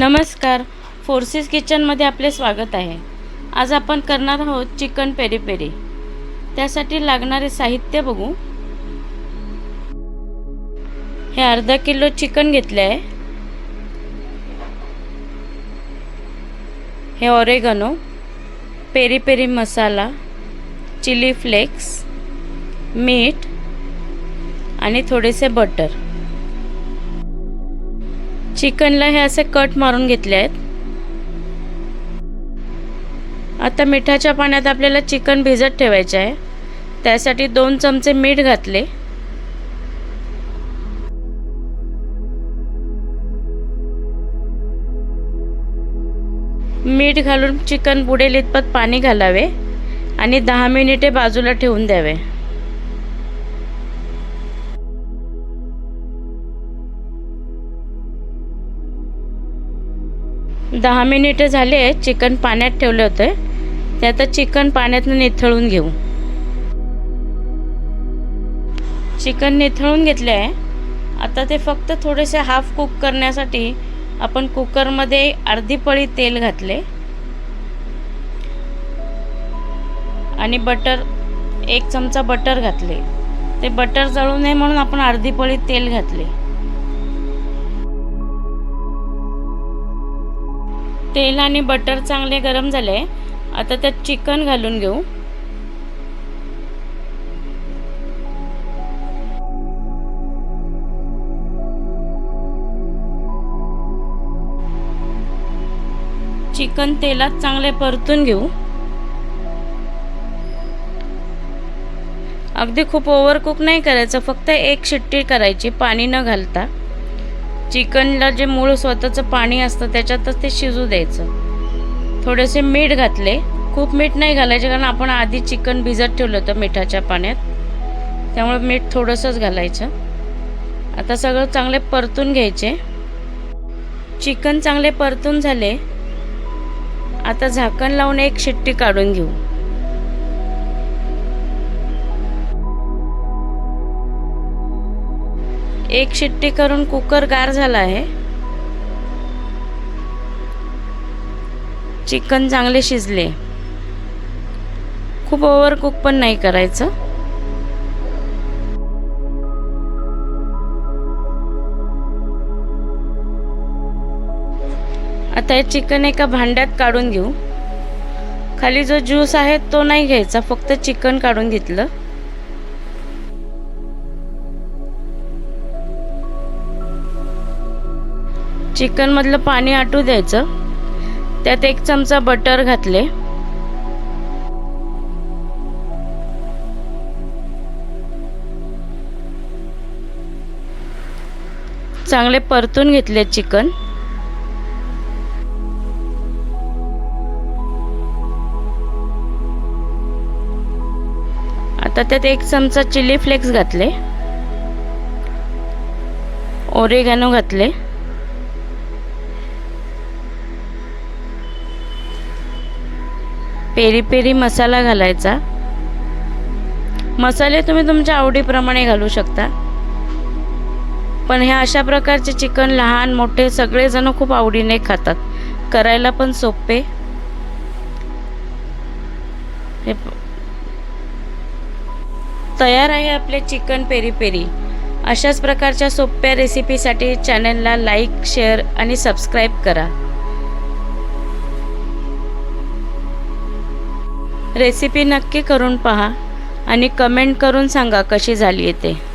नमस्कार. फोर्सेस किचनमध्ये आपले स्वागत आहे. आज आपण करणार आहोत चिकन पेरी पेरी. त्यासाठी लागणारे साहित्य बघू. हे अर्धा किलो चिकन घेतले आहे. हे oregano peri peri masala chilli flakes मीठ आणि थोडेसे बटर. चिकनला हे असे कट मारून घेतले आहेत. आता मिठाच्या पाण्यात आपल्याला चिकन भिजत ठेवायचे आहे. त्यासाठी दोन चमचे मीठ घातले. मीठ घालून चिकन बुडेल इतपत पाणी घालावे आणि दहा मिनिटे बाजूला ठेवून द्यावे. दहा मिनिटं झाले चिकन पाण्यात ठेवले होते. ते आता चिकन पाण्यातनं निथळून घेऊ. चिकन निथळून घेतले आहे आता ते फक्त थोडेसे हाफ कुक करण्यासाठी आपण कुकरमध्ये अर्धी पळी तेल घातले. आणि बटर एक चमचा बटर घातले. ते बटर जळू नये म्हणून आपण अर्धी पळी तेल घातले. तेल आणि बटर चांगले गरम झाले. आता त्यात चिकन घालून घेऊ. चिकन तेलात चांगले परतून घेऊ. अगदी खूप ओव्हरकुक नाही करायचं फक्त एक शिट्टी करायची पाणी न घालता. चिकनला जे मूळ स्वतःचं पाणी असतं त्याच्यातच ते शिजू द्यायचं. थोडेसे मीठ घातले. खूप मीठ नाही घालायचे कारण आपण आधी चिकन भिजत ठेवलं होतं मिठाच्या पाण्यात. त्यामुळे मीठ थोडंसंच घालायचं. आता सगळं चांगले परतून घ्यायचे. चिकन चांगले परतून झाले. आता झाकण लावून एक शिट्टी काढून घेऊ. एक शिट्टी करून कुकर गार झाला आहे. चिकन चांगले शिजले. खूप ओव्हर कुक पण नाही करायचं. आता हे चिकन एका भांड्यात काढून घेऊ. खाली जो ज्यूस आहे तो नाही घ्यायचा फक्त चिकन काढून घेतलं. चिकनमधलं पाणी आटू द्यायचं. त्यात एक चमचा बटर घातले. चांगले परतून घेतले चिकन. आता त्यात एक चमचा चिली फ्लेक्स घातले. ओरेगॅनो घातले. पेरी पेरी मसाला घालायचा. मसाले तुम्ही तुमच्या आवडीप्रमाणे घालू शकता. पण ह्या अशा प्रकारचे चिकन लहान मोठे सगळेजण खूप आवडीने खातात. करायला पण सोपे. हे तयार आहे आपले चिकन पेरी पेरी. अशाच प्रकारच्या सोप्या रेसिपीसाठी चॅनलला लाईक शेअर आणि सबस्क्राईब करा. रेसिपी नक्की करून पहा आणि कमेंट करून सांगा कशी झाली आहे ते.